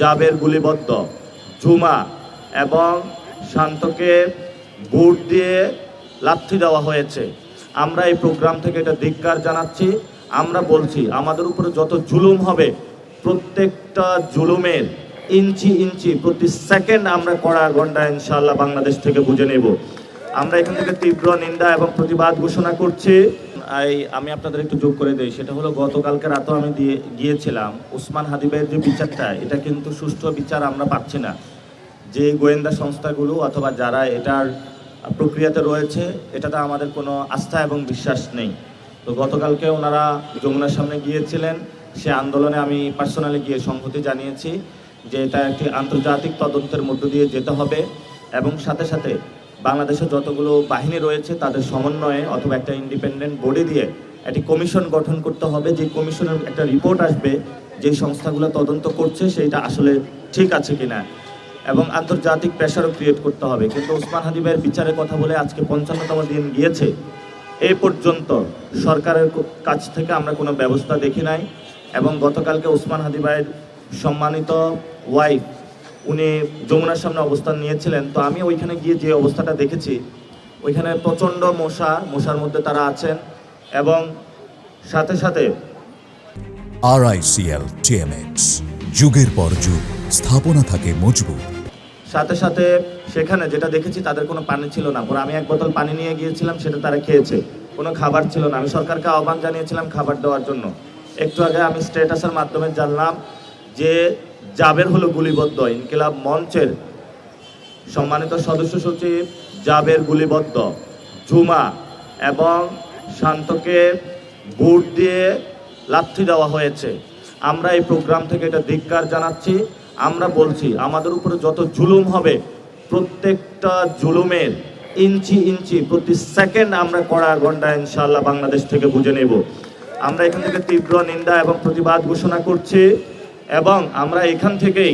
জাবের গুলিবদ্ধ। ঝুমা এবং শান্তকে বুট দিয়ে লাথি দেওয়া হয়েছে। আমরা এই প্রোগ্রাম থেকে এটা ধিক্কার জানাচ্ছি। আমরা বলছি, আমাদের উপরে যত জুলুম হবে, প্রত্যেকটা জুলুমের ইঞ্চি ইঞ্চি প্রতি সেকেন্ড আমরা কড়া ঘণ্টা ইনশাল্লাহ বাংলাদেশ থেকে বুঝে নেব। আমরা এখান থেকে তীব্র নিন্দা এবং প্রতিবাদ ঘোষণা করছি। আমি আপনাদের একটু যোগ করে দিই। সেটা হলো, গতকালকে রাতেও আমি দিয়ে, গিয়েছিলাম। উসমান হাদিবের যে বিচারটা, এটা কিন্তু সুষ্ঠু বিচার আমরা পাচ্ছি না। যে গোয়েন্দা সংস্থাগুলো অথবা যারা এটার প্রক্রিয়াতে রয়েছে, এটাতে আমাদের কোনো আস্থা এবং বিশ্বাস নেই। তো গতকালকে ওনারা যমুনার সামনে গিয়েছিলেন। সে আন্দোলনে আমি পার্সোনালি গিয়ে সংহতি জানিয়েছি যে এটা একটি আন্তর্জাতিক তদন্তের মধ্য দিয়ে যেতে হবে এবং সাথে সাথে বাংলাদেশে যতগুলো বাহিনী রয়েছে, তাদের সমন্বয়ে অথবা একটা ইন্ডিপেন্ডেন্ট বডি দিয়ে একটি কমিশন গঠন করতে হবে। যে কমিশনের একটা রিপোর্ট আসবে, যে সংস্থাগুলো তদন্ত করছে, সেইটা আসলে ঠিক আছে কিনা। এবং আন্তর্জাতিক প্রেশারও ক্রিয়েট করতে হবে। কিন্তু ওসমান হাদিবের বিচারের কথা বলে আজকে পঞ্চান্নতম দিন গিয়েছে। এই পর্যন্ত সরকারের কাছ থেকে আমরা কোনো ব্যবস্থা দেখি নাই। এবং গতকালকে ওসমান হাদিবাইয়ের সম্মানিত ওয়াইফ উনি যমুনার সামনে অবস্থান নিয়েছিলেন। তো আমি ওইখানে গিয়ে যে অবস্থাটা দেখেছি ওইখানে প্রচণ্ড মশা মশার মধ্যে তারা আছেন এবং সাথে সাথে আরআইসিএল টিএমএক্স যুগের পর যুগ স্থাপনা থাকে মজবুত। সাথে সাথে সেখানে যেটা দেখেছি তাদের কোনো পানি ছিল না। পরে আমি এক বোতল পানি নিয়ে গিয়েছিলাম সেটা তারা খেয়েছে। কোনো খাবার ছিল না। আমি সরকারকে আহ্বান জানিয়েছিলাম খাবার দেওয়ার জন্য। একটু আগে আমি স্ট্যাটাসের মাধ্যমে জানলাম যে জাবের হলো গুলিবদ্ধ ইনকিলাব মঞ্চের সম্মানিত সদস্য সচিব জাবের গুলিবদ্ধ। ঝুমা এবং শান্তকে বুট দিয়ে লাথি দেওয়া হয়েছে। আমরা এই প্রোগ্রাম থেকে এটা ধিক্কার জানাচ্ছি। আমরা বলছি, আমাদের উপরে যত জুলুম হবে, প্রত্যেকটা জুলুমের ইঞ্চি ইঞ্চি প্রতি সেকেন্ড আমরা কড়া ঘণ্টা ইনশাল্লাহ বাংলাদেশ থেকে বুঝে নেব। আমরা এখান থেকে তীব্র নিন্দা এবং প্রতিবাদ ঘোষণা করছি। এবং আমরা এখান থেকেই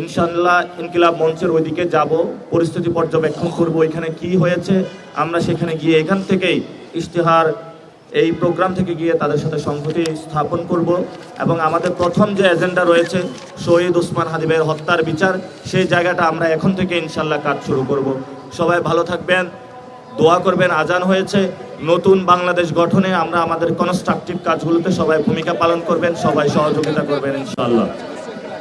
ইনশাল্লাহ ইনকিলাব মঞ্চের ওইদিকে যাব, পরিস্থিতি পর্যবেক্ষণ করব এখানে কি হয়েছে। আমরা সেখানে গিয়ে এখান থেকেই ইশতেহার এই প্রোগ্রাম থেকে গিয়ে তাদের সাথে সংহতি স্থাপন করব এবং আমাদের প্রথম যে এজেন্ডা রয়েছে, শহীদ ওসমান হাদিবের হত্যার বিচার, সেই জায়গাটা আমরা এখন থেকে ইনশাল্লাহ কাজ শুরু করব। সবাই ভালো থাকবেন। দোয়া করবেন, আজান হয়েছে। নতুন বাংলাদেশ গঠনে আমরা আমাদের কনস্ট্রাকটিভ কাজগুলোতে সবাই ভূমিকা পালন করবেন, সবাই সহযোগিতা করবেন ইনশাল্লাহ